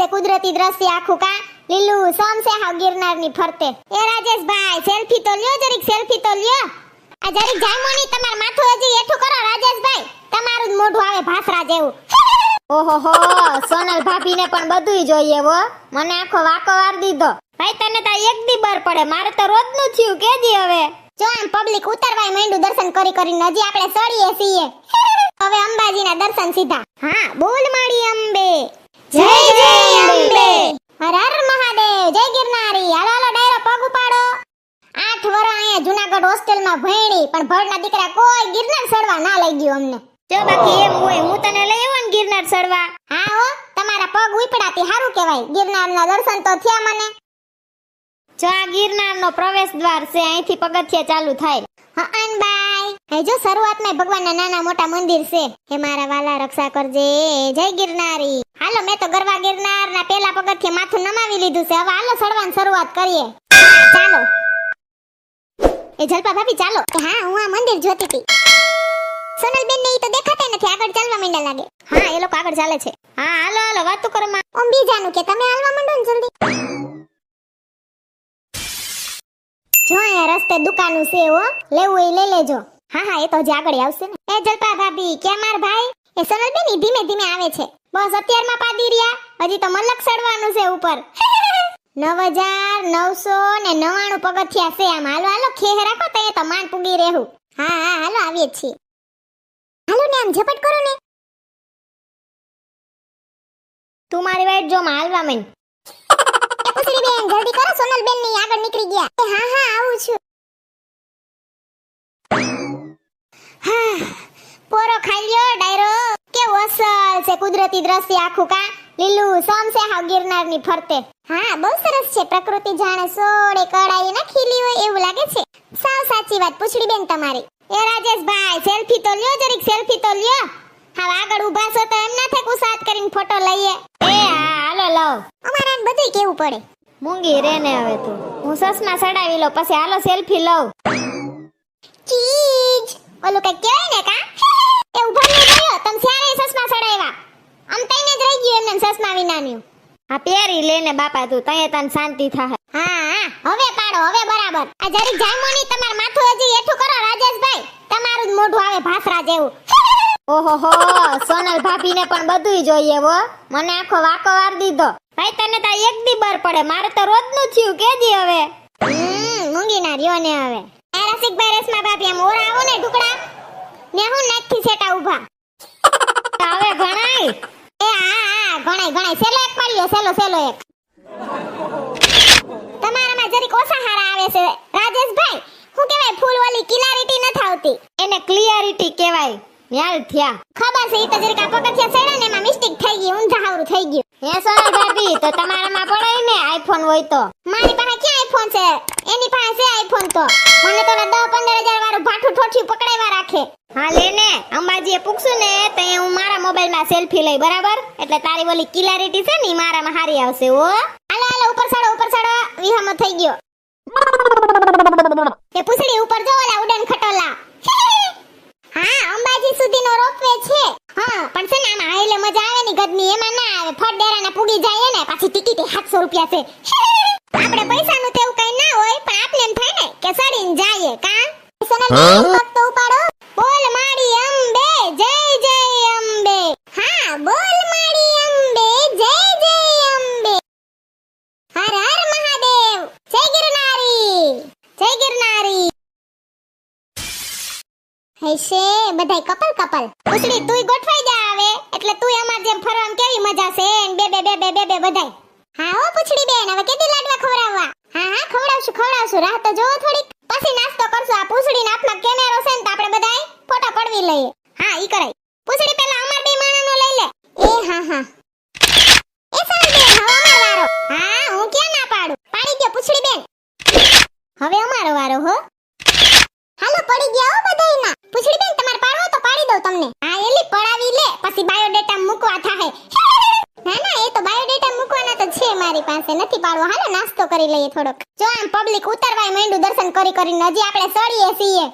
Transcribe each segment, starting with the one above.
છે કુદરતી દ્રશ્ય આખું કા? લીલું સમ છે હાવ ગિરનારની ફરતે. એ રાજેશભાઈ સેલ્ફી તો લ્યો જરીક સેલ્ફી તો લ્યો. આ જરીક જામોની તમાર માથું હજી એઠું કરો, રાજેશભાઈ. તમારું જ મોઢું આવે ભાસરા જેવું. ઓહોહો સોનલ ભાભીને પણ બધુંય જોઈએ હો. મને આખો વાકો વાર દીધો. ભાઈ, તને તો એક દી બર પડે. મારે તો રોજનું થયું કેજી હવે? જો આમ પબ્લિક ઉતરવાય માંડ્યું દર્શન કરી કરીને હજી આપણે સળીએ છીએ. હવે અંબાજીના દર્શન સીધા. હા, બોલ માડી અંબે. જય જય અંબે. હર હર મહાદેવ. જય ગિરનારી. હાલો હાલો ડાયરો પગ ઉપાડો. આઠ વર અહીંયા જુનાગઢ હોસ્ટેલમાં ભણી પણ ભણના દીકરા કોઈ ગિરનાર ચડવા ના લઈ ગયો અમને. જો બાકી એમ હોય હું તને લઈ આવું ને ગિરનાર ચડવા હા હો તમારા પગ ઉપડાતી સારું કહેવાય. ગિરનારના દર્શન તો થયા મને. જો આ ગિરનારનો પ્રવેશ દ્વાર છે અહીંથી પગથિયા ચાલુ થાય. હા બાય હે, જો શરૂઆતમાં ભગવાનના નાના મોટા મંદિર છે, હે, મારા વાલા રક્ષા કરજે જય ગિરનારી. હાલો, મેં તો ગરવા ગિરનારના પેલા પગથિયે માથું નમાવી લીધું છે, હવે હાલો ચડવાની શરૂઆત કરીએ. ચાલો. એ જલપા ભાભી, ચાલો. હા, હું આ મંદિર જોતી હતી. સોનલ બેન ને તો દેખાતા નથી, આગળ ચાલવા માંડ્યા લાગે. હા, એ લોકો આગળ ચાલે છે. હા, હાલો હાલો, વાત કરો માં. ઓમ બીજાનું કે, તમે હાલવા માંડો ને જલ્દી. જો અહીંયા રસ્તે દુકાનું છે હો, લેવું એ લઈ લેજો. હા હા, એ તો આગળ આવશે ને. એ જલપા ભાભી કે માર ભાઈ? એ સોનલ બેન ધીમે ધીમે આવે છે. બસ અત્યારમાં પાદી રહ્યા. હજી તો મલક સડવાનું છે ઉપર. નવ હજાર નવસો ને નવાણું પગથિયા છે આમ. હાલો હાલો, ખેહ રાખો, તો એ તો માંડ પૂગી રહેવું. હા હા, હાલો, આવીએ છીએ. હાલો ને, આમ ઝપટ કરો ને. તું મારી વાઈટ જો માં હાલવા મન બેન, જલ્દી કરો સોનલ બેનની આગળ નીકળી ગયા. હા હા, આવું છું હા પોરો ખાલ્યો ડાયરો. કેવું અસલ છે કુદરતી દ્રશ્ય આખું કા? લીલું સમ છે હાવ ગિરનારની ફરતે. હા, બહુ સરસ છે. પ્રકૃતિ જાણે સોડે કડાઈ ના ખીલી હોય એવું લાગે છે. સાવ સાચી વાત પૂછડી બેન તમારી. એ રાજેશભાઈ, સેલ્ફી તો લ્યો જરીક, સેલ્ફી તો લ્યો. હા આગળ ઊભા છો તો એમ ના થાય કુસાત કરીને ફોટો લઈએ. એ, હા, હાલો લવ અમારે બધું કેવું પડે. મૂંગી રે ને હવે તું. હું સસમાં સડાવી લો પછી હાલો, સેલ્ફી લઉં. ચીજ. ઓલું કઈ કા એ ઊભા ન થયો તમ સ્યારે સસમાં સડાવ્યા આમ તઈને જ રહી ગયું એમને સસમા વિનાનું હા પહેરી લેને બાપા તું તય તને શાંતિ થાય હા હા હવે પાડો હવે બરાબર. આ જરીક જામોની તમાર માથું હજી એઠું કરો રાજેશભાઈ. તમારું જ મોઢું આવે ભાસરા જેવું. ઓહોહો સોનલ ભાભીને પણ બધુંય જોઈએ હો. મને આખો વાકો વાર દીધો. ભાઈ તને તો એક દી બર પડે. મારે તો રોજનું થયું કેજી હવે? હમ મૂંગી ના રહ્યો ને હવે. એ રસિકભાઈ રેશમા ભાભી એમ ઓરા આવો ને ટુકડા ને હું નાખી સેટા ઊભા. હવે ગણાય ગણાય ગણાય સેલો એક મળ્યો સેલો સેલો એક. તમારામાં જરીક ઓછા હારા આવે છે રાજેશભાઈ. હું કહેવાય ફૂલ ઓલી ક્લિયરિટી નથી આવતી. એને ક્લિયરિટી કહેવાય. યાર થયા. ખબર છે ઈ તો જરીક આ પગથિયા ચડ્યા ને એમાં મિસ્ટેક થઈ ગઈ ઊંધા હાવરું થઈ ગયું. હે સોના ભાભી તો તમારામાં પડાય ને આઈફોન હોય તો. મારી પાસે આઈફોન છે. એની પાસે આઈફોન તો. મને તો 10 15000 વાળું ભાઠું ઠોઠી પકડાવ્યા રાખે. હા લે ને. અંબાજીએ પૂછું ને તો હું મારા મોબાઈલમાં સેલ્ફી લઈ બરાબર? એટલે તારી ઓલી ક્લિયરિટી છે ને મારામાં હારી આવશે ઓ હાલે હાલે ઉપર ચડો ઉપર ચડો. વિહામો થઈ ગયો. એ પૂછડી ઉપર જો ઓલા ઉડન ખટોલા. હા અંબાજી સુધીનો રોપવે છે. હા પણ છે ને આમાં હાઈલે મજા આવે ની ગદની એમાં ના આવે. ફટ ડેરાના પૂગી જાય ને પાછી ટિકિટ 700 રૂપિયા છે. આપણે પૈસાનું તેવું કઈ ના હોય પણ આપને એમ થાય ને કે સડીને જાય કા? સોનલ પગ તો ઉપાડો. બોલ માડી અંબે જય જય અંબે. હા બોલ માડી અંબે જય જય અંબે. હર હર મહાદેવ. જય ગિરનારી. જય ગિરનારી. હૈશે બધાય કપલ કપલ. ઉસળી તુંય ગોઠવાઈ જા આવે એટલે તુંય અમાર જેમ ફરવામાં કેવી મજા છે? ને બે બે બે બે બે બે બધાય. હા, હો પૂછડી બેન, હવે કેદી લાડવા ખવડાવવા? હા હા, ખવડાવશું ખવડાવશું. રાહ તો જોવો થોડીક. પછી નાસ્તો કરશું. આ પૂછડી ને આપણા કેમેરો છે ને આપણે બધાય ફોટો પડવી લઈએ. હા, ઈ કરાય. પૂછડી પેલા અમાર બે માણાનો લઈ લે. એ, હા હા. એ સાલ બેન, હવે અમાર વારો. હા, હું ક્યાં ના પાડું? પાડી ગયો, પૂછડી બેન. હવે અમારો વારો, હો. હાલો, પડી ગયા હો બધાયના. પૂછડી બેન, તમારે પાડવો તો પાડી દઉં તમને. હા એલી પડાવી લે, પછી બાયોડેટા મૂકવા થાય. ના ના, એ તો બાયોડેટા મૂકવાના તો છે મારી પાસે. નથી પાડવો. હાલો, નાસ્તો કરી લઈએ થોડોક. જો આમ પબ્લિક ઉતરવાય માંડ્યું દર્શન કરી કરીને હજી આપણે સળીએ છીએ.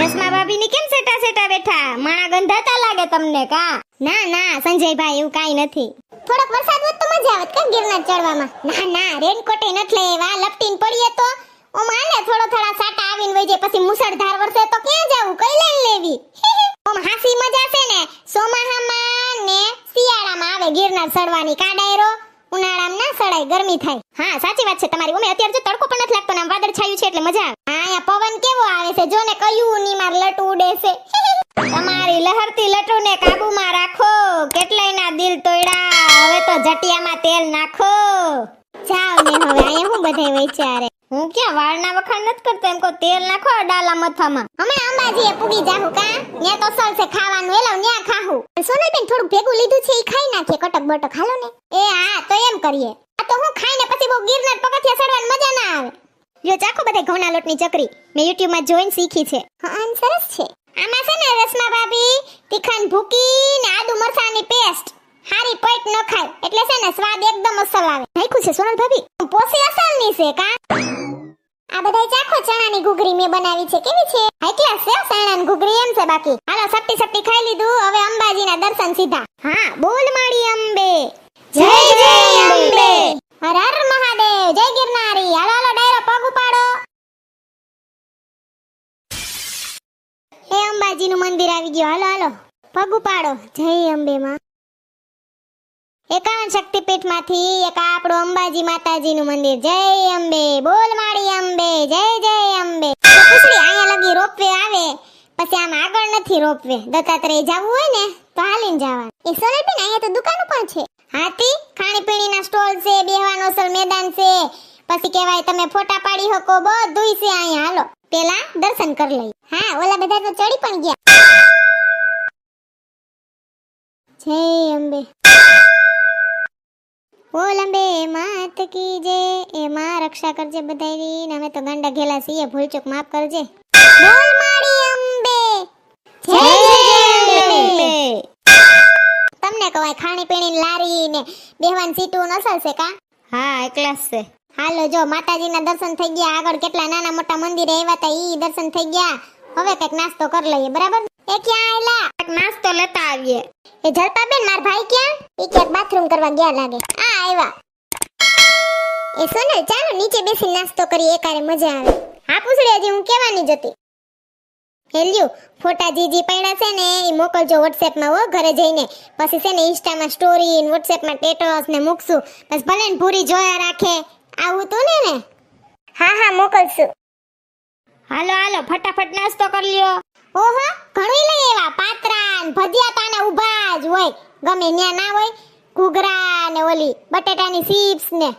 રસમા ભાભી ની કેમ સેટા સેટા બેઠા? માણા ગંધાતા લાગે તમને કા? ના ના, સંજયભાઈ, એવું કાઈ નથી. થોડોક વરસાદ હોત મજા આવત કે ગિરનાર ચડવામાં? ના ના, રેનકોટ નથી લેવા લપટીન પડીએ તો ઓ માને થોડો થોડા સાટા આવીને વઈ જાય. પછી મુસળધાર વરસે તો ક્યાં જાવું? કઈ લઈને લેવી? ઓમ હાસી મજા છે ને? સોમાહામાં ને આવે ગિરનાર ચડવાની કાડાયરો ઉનાળામાં સડાય ગરમી થાય. હા, સાચી વાત છે તમારી. ઉમે અત્યારે જો તડકો પણ નથી લાગતો ને વાદળ છાયું છે એટલે મજા આવે. અહીંયા પવન કેવો આવે છે? જો ને કયું ની લટ ઉડે છે. તમારી લહરતી લટોને કાબુમાં રાખો. કેટલાય ના દિલ તોડ્યા. હવે તો જટિયામાં તેલ નાખો. જાવ ને હવે, અહીંયા હું બધે વિચારે હું ક્યાં વાળના વખાણ નથી કરતો? એમ કો તેલ નાખો ડાલા મથામાં. હમણાં અંબાજીએ પૂગી જાહુ કા? ને તો સલ છે ખાવાનું. એલો, ન્યા ખાહું. સોનલબેન થોડું ભેગું લીધું છે, ઈ ખાઈ નાખીએ કટક બટક. હાલો ને. એ, હા, તો એમ કરીએ. આ તો હું ખાઈને પછી બહુ ગિરનાર પગથિયા ચડવાની મજા ના આવે. જો ચાખો બધા ઘઉંના લોટની ચકરી. મેં YouTube માં જોઈને શીખી છે. હા સરસ છે. આમાં છે ને રસમા ભાભી, તીખન ભૂકી ને આદુ મરચાની પેસ્ટ હારી પેટ ન ખાય. એટલે છે ને સ્વાદ એકદમ અસલ આવે. નાખ્યું છે સોનલ ભાભી. પોસી અસલની છે કા? આ બધા ચાખો ચણાની ઘૂઘરી મેં બનાવી છે. કેવી છે? હાઈ ક્લાસ છે ચણાની ઘૂઘરી એમ છે બાકી. હાલો સટ્ટી સટ્ટી ખાઈ લીધું. હવે અંબાજીના દર્શન સીધા. હા બોલ માડી અંબે. જય જય અંબે. હર હર મહાદેવ. જય ગિરનારી. હાલો હાલો ડાયરો પગ ઉપાડો. હે અંબાજીનું મંદિર આવી ગયું. હાલો હાલો. પગ ઉપાડો. જય અંબે માં. એકાવન શક્તિપીઠમાંથી એક આપણું અંબાજી માતાજીનું મંદિર. જય અંબે, બોલ માડી અંબે, જય જય અંબે. પૂછડી અહીંયા લગી રોપવે આવે. પછી આમ આગળ નથી રોપવે. દત્તાત્રેય જવું હોય ને, તો હાલીને જવાનું. એ સોનલબેન અહીંયા તો દુકાનો પણ છે. હાથી, ખાણીપીણીના સ્ટોલ છે, બેહવાનો સર મેદાન છે. પછી કહેવાય, તમે ફોટા પાડી શકો બધું છે અહીંયા. હાલો, પેલા દર્શન કરી લઈ હા, ઓલા બધા તો ચડી પણ ગયા. જય અંબે. બોલ અંબે માત કી એ માં રક્ષા કરજે બધાયની ને અમે તો ગાંડા ઘેલા છીએ ભૂલચૂક માફ કરજે. બોલ માડી અંબે. જય અંબે. તમને કવાય ખાણી પીણી લારી ને બેહવાન સીટું નસલ છે કા? હા એકલાસ છે. હાલો જો માતાજીના દર્શન થઈ ગયા આગળ કેટલા નાના મોટા મંદિરે આવ્યા હતા ઈ દર્શન થઈ ગયા. હવે કંઈક નાસ્તો કરી લઈએ બરાબર? એ ક્યાં આયલા? કંઈક નાસ્તો લેતા આવીએ. એ જલપાબેન માર ભાઈ ક્યાં? એ ક્યાંક બાથરૂમ કરવા ગયા લાગે. આ આવ્યા એ સોનલ ચાલો નીચે બેસી નાસ્તો કરીએ એકારે મજા આવે. હા પૂછડી હજી હું કેવાની જ હતી. હેલ્યું ફોટા જીજી પડ્યા છે ને એ મોકલજો વોટ્સએપમાં હો ઘરે જઈને. પછી છે ને ઇન્સ્ટામાં સ્ટોરી વોટ્સએપમાં WhatsApp ને મૂકશું. બસ ભલે ને પૂરી જોયા રાખે. આવું તો ને ને? હા હા મોકલશું. હાલો હાલો, ફટાફટ નાસ્તો કરી લ્યો. ઓહો ઘણું લઈ એવા પાત્રા ને ભજીયા તાને ઊભા જ હોય. ગમે ન્યા ના હોય, ઘૂઘરા ને ઓલી બટેટાની ચિપ્સ ને.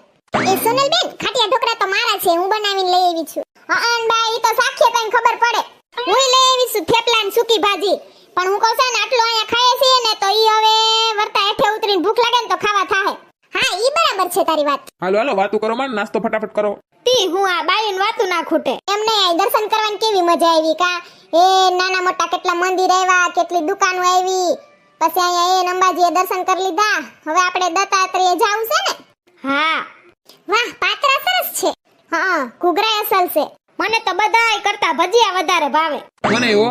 એ સોનલબેન, ખાટિયા ઢોકળા તો મારા છે, હું બનાવીને લઈ આવી છું. હા ઈ તો સાખીએ કઈ ખબર પડે. હું લઈ આવી છું થેપલા ને સૂકી ભાજી. પણ હું કહું છું ને, આટલું અહીંયા ખાઈએ છીએ ને, તો ઈ હવે વર્તા હેઠે ઉતરીને ભૂખ લાગે ને તો ખાવા થાહે. હા ઈ બરાબર છે તારી વાત. હાલો હાલો વાતો કરો માં નાસ્તો ફટાફટ કરો. તી હું આ બાઈન વાતો ના ખૂટે. એમને દર્શન કરવાની કેવી મજા આવી કા? એ નાના મોટા કેટલા મંદિર આવ્યા કેટલી દુકાનો આવી પછી અહીંયા એ અંબાજીએ દર્શન કરી લીધા. હવે આપણે દત્તાત્રેય જાવું છે ને? હા. વાહ પાત્રા સરસ છે. હા ઘૂઘરા અસલ છે. મને તો બધાય કરતા ભજીયા વધારે ભાવે. મને એવો?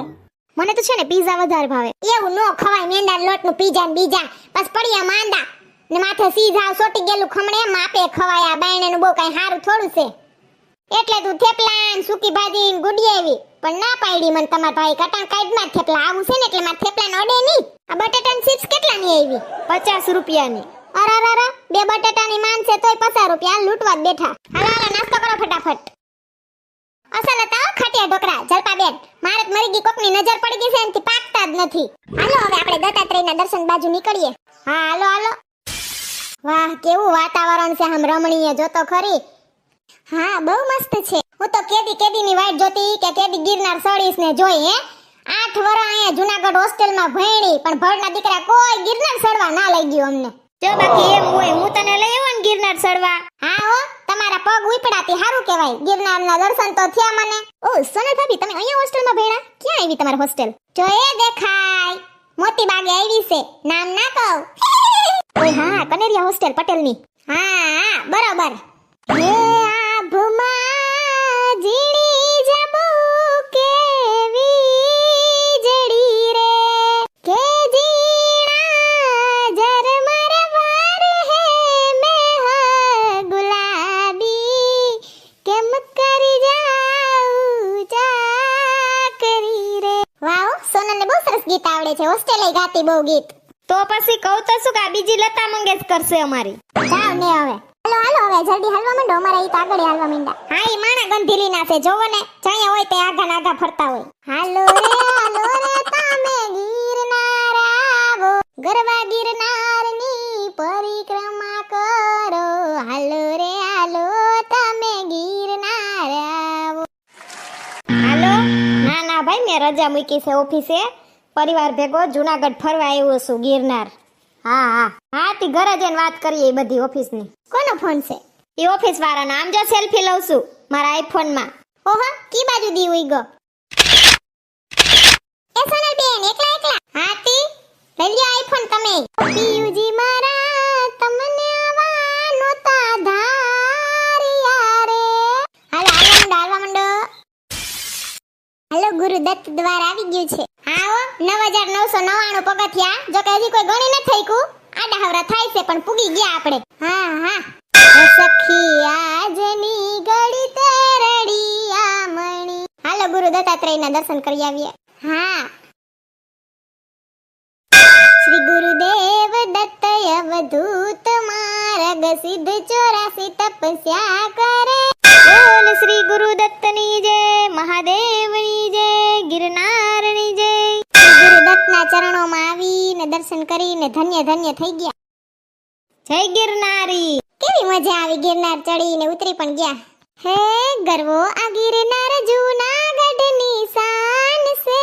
મને તો છે ને પીઝા વધારે ભાવે. એવું નો ખવાય મેંદા લોટનું પીઝા ને બીજા. બસ પડ્યા માંદા. ને માથે સીધા સોટી ગયેલું ખમણે માપે ખવાયા બાયણે નું બહુ કઈ સારું થોડું છે. એટલે તું થેપલા ને સૂકી ભાજી ને ગુડી આવી. પણ ના પાડી મને તમારા ભાઈ કટાણ કાઢમાં થેપલા. આવું છે ને એટલે મારે થેપલા નડે નહીં. આ બટેટાની ચિપ્સ કેટલાની આવી? પચાસ રૂપિયાની. અરે અરે અરે બે બટેટાની માન છે તોય પચાસ રૂપિયા. લૂંટવા જ બેઠા. હાલો હાલો નાસ્તો કરો ફટાફટ. અસલ હતા ખાટિયા ઢોકરા જલપા બેન મારે તો મરી ગઈ કોકની નજર પડી ગઈ છે એનથી પાકતા જ નથી. હાલો હવે આપણે દત્તાત્રેયના દર્શન બાજુ નીકળીએ. હા હાલો હાલો. વાહ કેવું વાતાવરણ છે આમ રમણીય જોતો ખરી. હા બહુ મસ્ત છે. હું તો કેદી કેદીની વાટ જોતી કે કેદી ગિરનાર સડીશ ને જોઈ હે. આઠ વર્ષ અહીંયા જુનાગઢ હોસ્ટેલમાં ભણી પણ ભણના દીકરા કોઈ ગિરનાર સડવા ના લઈ ગયું અમને. જો બાકી એમ હોય હું તને લઈ આવું ને ગિરનાર સડવા હા હો તમારા પગ ઉપડાતી સારું કહેવાય. ગિરનારના દર્શન તો થયા મને. ઓ સોનલ ભાભી તમે અહીંયા હોસ્ટેલમાં ભણ્યા? ક્યાં આવી તમારી હોસ્ટેલ? જો એ દેખાય. મોતી બાગે આવી છે. નામ ના કહું. ઓય હા, કનેરિયા હોસ્ટેલ પટેલની. હા, બરાબર. હે આભમાં જીણી જબુ કેવી વીજળી રે? કે જીણા જરમર વાર હે મેહ ગુલાબી? કેમ કરી જાઉં ચાકરી રે? વાવ, સોનલને બહુ સરસ ગીત આવડે છે. હોસ્ટેલે ગાતી બહુ ગીત. તો પછી કહું તો શું કે આ બીજી લતા મંગેશકર છે અમારી. જાવ ને હવે. હાલો હાલો હવે જલ્દી હાલવા માંડો. અમારે ઈ તો આગળ હાલવા માંડ્યા. હા ઈ માણા ગંધીલી ના છે જોવો ને. જ્યાં હોય તે આગા નાગા ફરતા હોય. હાલો રે હાલો રે તમે ગીરનાર આવો ગરવા ગિરનારની પરિક્રમા કરો. હાલો રે હાલો તમે ગીરનાર આવો હાલો? ના ના ભાઈ મેં રજા મૂકી છે ઓફિસે. પરિવાર ભેગો જુનાગઢ ફરવા આવ્યો છું, ગિરનાર. હા હા. હા, તી ઘરે જઈને વાત કરીએ એ બધી ઓફિસની. કોનો ફોન છે? એ ઓફિસ વાળાના. આમ જો સેલ્ફી લઉં છું, મારા આઈફોનમાં. ઓહો, કી બાજુ દી ઉઈ ગો? એ બેન, એકલા એકલા? હા, તી. લઈ લ્યો આઈફોન તમે. પીયુજી મારા, તમને આવા નોતા ધારિયા રે. હાલો હાલવા મંડો મંડો. હાલો ગુરુદત્ત દ્વારા આવી ગયું છે. નવ હજાર નવસો નવ્વાણું પગથિયા. જો કે હજી કોઈ ગણી ન થઈ કુ આડા થાય છે, પણ પૂગી ગયા આપણે. હા હા. સખી, આજની ઘડી તે રડિયા મણી હાલો ગુરુ દત્તાત્રેયના દર્શન કરી આવીએ. હા. શ્રી ગુરુદેવ દત્ત અવધૂત માર્ગ સિદ્ધ ચોરાસી તપસ્યા કરે. બોલ શ્રી ગુરુદત્તની જય, મહાદેવની જય ગુરુદત્તના ચરણોમાં આવીને દર્શન કરીને ધન્ય ધન્ય થઈ ગયા. જય ગિરનારી. કેવી મજા આવી ગિરનાર ચડીને ઉતરી પણ ગયા. હે ગરવો આ ગિરનાર જૂનાગઢની શાન છે.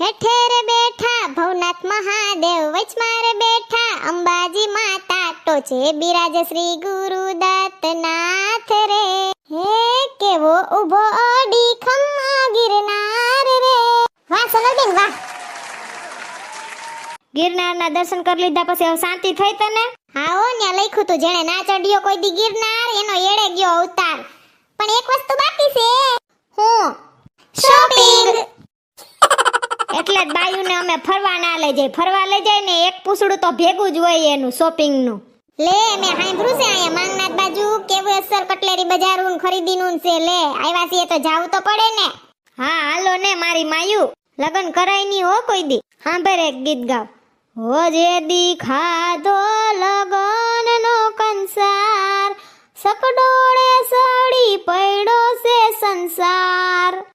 હેઠેર બેઠા ભવનાથ મહાદેવ વચમાં રે બેઠા અંબાજી માતા ટોચે બિરાજ શ્રી ગુરુ દત્તનાથ રે. હે કેવો ઊભો ઓડી ખમ્મા ગિરનાર રે. વાહ સોનલબેન વાહ. ગિરનારના દર્શન કરી લીધા પછી હવે શાંતિ થઈ તને? હા હો ન્યા લખ્યું તું જેણે ના ચડ્યો કોઈ દી ગિરનાર એનો એડે ગયો અવતાર. પણ એક વસ્તુ બાકી છે. હું? શોપિંગ એટલે જ બાયુને અમે ફરવા ના લઈ જાય ફરવા લઈ જાય ને એક પૂછડું તો ભેગું જ હોય એનું શોપિંગનું લે મેં સાંભળ્યું છે અહીંયા માંગનાથ બાજુ કેવું અસર કટલેરી બજારું ખરીદીનું છે. લે આવ્યા છીએ તો જાવું તો પડે ને. હા હાલો ને મારી માયુ. લગન કરાયની હો કોઈ દી. સાંભળ એક ગીત ગાવ. હો જે લગનનો કંસાર. સકડોળે સડી પડ્યો છે સંસાર.